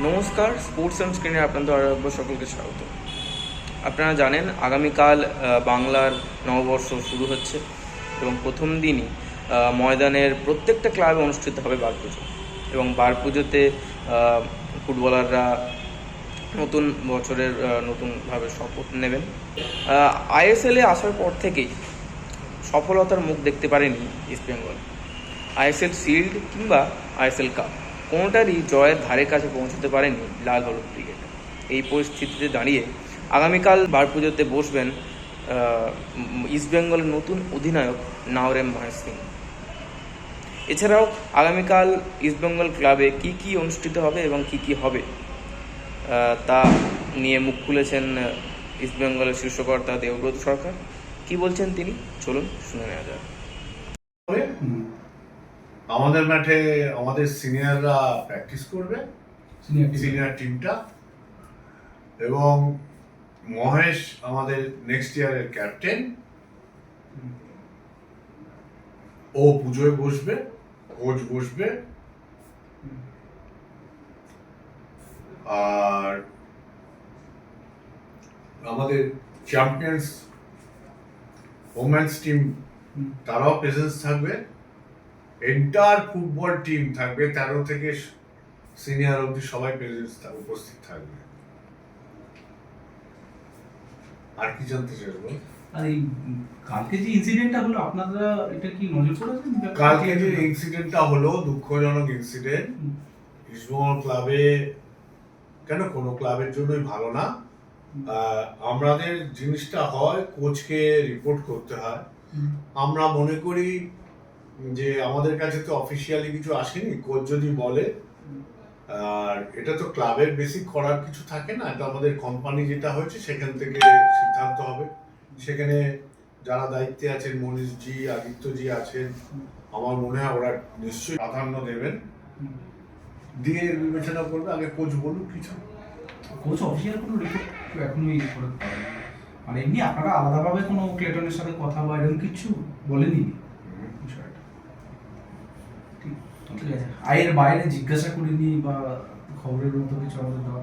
নমস্কার sports and স্ক্রিনে আপনাদের আরও সকলকে স্বাগত। আপনারা জানেন, আগামীকাল বাংলার নববর্ষ শুরু হচ্ছে এবং প্রথম দিনই ময়দানের প্রত্যেকটা ক্লাবে অনুষ্ঠিত হবে বার পুজো এবং বার পুজোতে ফুটবলাররা নতুন বছরের নতুনভাবে শপথ নেবেন। আইএসএলে আসার পর থেকেই সফলতার মুখ দেখতে পারেনি ইস্ট বেঙ্গল আইএসএল শিল্ড কিংবা আইএসএল কাপ। কোনোটারই জয়ের ধারে কাছে পৌঁছতে পারেনি লাল হলুদ ক্রিকেট। এই পরিস্থিতিতে দাঁড়িয়ে আগামীকাল বার পুজোতে বসবেন আহ, ইস্ট বেঙ্গলের নতুন অধিনায়ক নাওরেম মহেশ সিং। এছাড়াও আগামীকাল ইস্টবেঙ্গল ক্লাবে কি কি অনুষ্ঠিত হবে এবং কি কি হবে তা নিয়ে মুখ খুলেছেন ইস্টবেঙ্গলের শীর্ষকর্তা দেবব্রত সরকার। কি বলছেন তিনি? চলুন শুনে নেওয়া যাক। আমাদের মাঠে আমাদের সিনিয়ররা প্র্যাকটিস করবে সিনিয়র টিমটা। এবং মহেশ আমাদের নেক্সট ইয়ারের ক্যাপ্টেন ও পুজোয় বসবে কোচ বসবে। আর আমাদের চ্যাম্পিয়ন্স ওমেন্স টিম তারাও প্রেজেন্স থাকবে। এন্টার ফুটবল টিম থাকবে তেরো থেকে সিনিয়র অবধি সবাই প্রেজেন্স উপস্থিত থাকবে। আর কি জানতে চাইব? আর এই কালকে যে ইনসিডেন্টটা হলো আপনারা এটা কি নজর করেছেন? কালকে যে ইনসিডেন্টটা হলো দুঃখজনক ইনসিডেন্ট। ইস্টবেঙ্গল ক্লাবে কেন কোনো ক্লাবের জন্যই ভালো না। আমাদের জিনিসটা হয় কোচকে রিপোর্ট করতে হয়। আমরা মনে করি যে আমাদের কাছে তো অফিসিয়ালি কিছু আসেনি, কোচ যদি বলে, আর এটা তো ক্লাবের বেসিক করার কিছু থাকে না, এটা আমাদের কোম্পানি যেটা হয়েছে সেখান থেকে সিদ্ধান্ত হবে। সেখানে যারা দায়িত্বে আছেন, মনীষজি, আদিত্যজি আছেন, আমার মনে হয় ওরা নিশ্চয়ই প্রাধান্য দেবেন। দিয়ে বিবেচনা করবে, আগে কোচ বলুন কিছু কোচ অফিসিয়াল কোনো রিপোর্ট এখনোই করে পারেনি মানে এমনি আপনারা আলাদাভাবে কোনো ক্লেটনের সাথে কথা বা এরকম কিছু বলেনি ঠিক আছে। আয়ের বাইরে জিজ্ঞাসা করিনি বা খবরের মতো কিছু আমাদের দেওয়া